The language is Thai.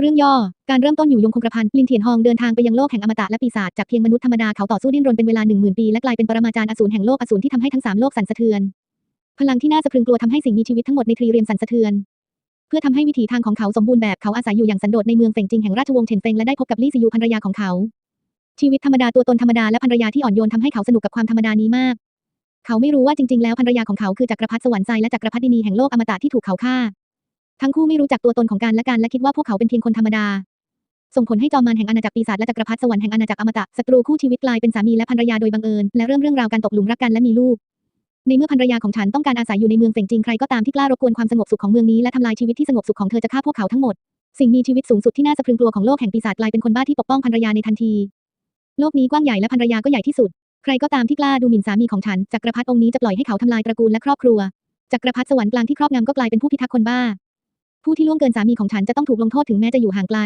เรื่องย่อ การเริ่มต้นอยู่ยงคงกระพันลินเทียนฮองเดินทางไปยังโลกแห่งอมตะและปีศาจจากเพียงมนุษย์ธรรมดาเขาต่อสู้ดิ้นรนเป็นเวลาหนึ่งหมื่นปีและกลายเป็นปรมาจารย์อสูรแห่งโลกอสูรที่ทำให้ทั้งสามโลกสั่นสะเทือน พลังที่น่าสะพรึงกลัวทำให้สิ่งมีชีวิตทั้งหมดในทรีเรียมสั่นสะเทือน เพื่อทำให้วิถีทางของเขาสมบูรณ์แบบเขาอาศัยอยู่อย่างสันโดษในเมืองเฟ่งจิงแห่งราชวงศ์เฉินเฟงและได้พบกับลี่ซิยูภรรยาของเขา ชีวิตธรรมดาตัวตนธรรมดาและภรรยาที่อ่อนโยนทำให้เขาสนุกกับความธรรมดานี้มาก เขาไม่รู้ว่าจริง ๆ แล้วภรรยาของเขาคือจักรพรรดิสวรรค์ไซและจักรพรรดินีแห่งโลกอมตะที่ถูกเขาฆ่า ทั้งคู่ไม่รู้จักตัวตนของกันและกันและคิดว่าพวกเขาเป็นเพียงคนธรรมดา ส่งผลให้จอมมารแห่งอาณาจักรปีศาจและจักรพรรดิสวรรค์แห่งอาณาจักรอมตะศัตรูคู่ชีวิตกลายเป็นสามีและภรรยาโดยบังเอิญและเริ่มเรื่องราวการตกหลุมรักกันและมีลูก ในเมื่อภรรยาของฉันต้องการอาศัยอยู่ในเมืองเฟ่งจริงใครก็ตามที่กล้ารบกวนความสงบสุขของเมืองนี้และทำลายชีวิตที่สงบสุขของเธอจะฆ่าพวกเขาทั้งหมดสิ่งมีชีวิตสูงสุดที่น่าสะพรึงกลัวของโลกแห่งปีศาจกลายเป็นคนบ้าที่ปกป้องภรรยาในทันที โลกนี้กว้างใหญ่และภรรยาก็ใหญ่ที่สุด ใครก็ตามที่กล้าดูหมิ่นสามีของฉันจักรพรรดิองค์นี้จะปล่อยให้เขาทำลายตระกูลและครอบครัวจักรพรรดิสวรรค์กลางที่ครอบงำก็กลายเป็นผู้พิทักษ์คนบ้า ผู้ที่ล่วงเกินสามีของฉันจะต้องถูกลงโทษถึงแม้จะอยู่ห่างไกล